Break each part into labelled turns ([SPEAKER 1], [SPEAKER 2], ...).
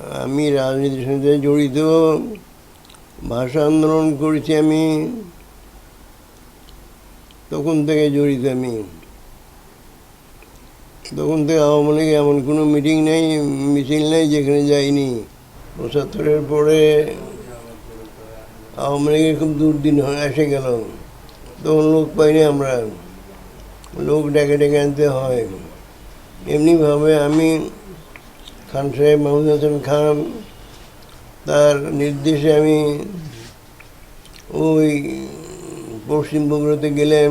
[SPEAKER 1] আমি রাজনীতির সাথে জড়িত, ভাষা আন্দোলন করেছি আমি, তখন থেকে জড়িত আমি। তখন থেকে আওয়ামী লীগে এমন কোনো মিটিং নেই, মিছিল নেই যেখানে যাইনি। পঁচাত্তরের পরে আওয়ামী লীগের খুব দুর্দিন এসে গেল। তখন লোক পাইনি আমরা। লোক ডেকে ডেকে আনতে হয়। এমনিভাবে আমি খান সাহেব মাহমুদ হাসান খান, তার নির্দেশে আমি ওই পশ্চিম বগুড়াতে গেলেন।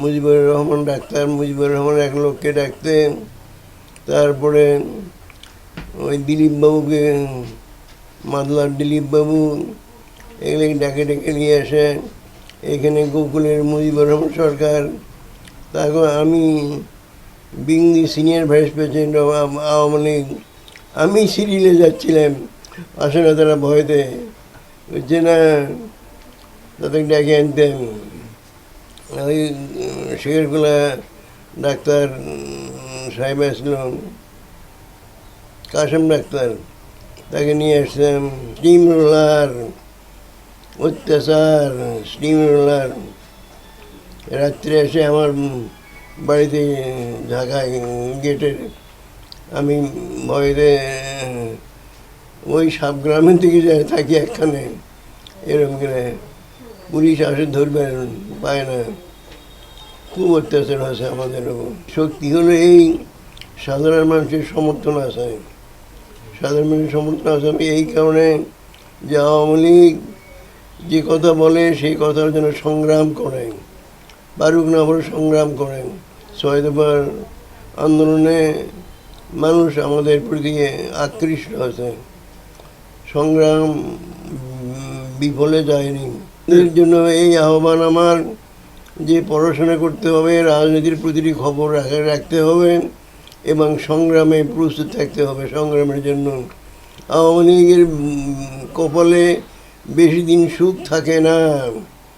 [SPEAKER 1] মুজিবুর রহমান ডাক্তার, মুজিবুর রহমান এক লোককে ডাকতে। তারপরে ওই দিলীপবাবুকে, মাদলার দিলীপবাবু, এগুলো ডাকে ডেকে নিয়ে আসে। এখানে গোকুলের মুজিবুর রহমান সরকার তারপর আমি being senior vice president of Awami League. আমি সিরিলে যাচ্ছিলাম আসে না তারা ভয়তে। যে না তাদের ডেকে আনতেন ওই শেখরগুলা ডাক্তার সাহেব আসলো। কাসেম ডাক্তার, তাকে নিয়ে আসতাম স্টিম রোলার অত্যাচার স্টিম রোলার রাত্রে এসে আমার বাড়িতে ঢাকায় গেটের, আমি বাইরে ওই সব গ্রামের দিকে যায়, থাকি একখানে। এরকম করে পুলিশ আসে, ধরবে, পায় না। খুব অত্যাচার আছে আমাদের শক্তি হলো এই সাধারণ মানুষের সমর্থন আছে। সাধারণ মানুষের সমর্থন আছে। আমি এই কারণে যে আওয়ামী লীগ যে কথা বলে, সেই কথার জন্য সংগ্রাম করেন পারুক না সংগ্রাম করেন ছয় দফার আন্দোলনে মানুষ আমাদের প্রতি আকৃষ্ট আছে সংগ্রাম বিফলে যায়নি। এর জন্য এই আহ্বান আমার যে পড়াশোনা করতে হবে, রাজনীতির প্রতিটি খবর রাখতে হবে এবং সংগ্রামে প্রস্তুত থাকতে হবে সংগ্রামের জন্য। আওয়ামী লীগের কপালে বেশি দিন সুখ থাকে না।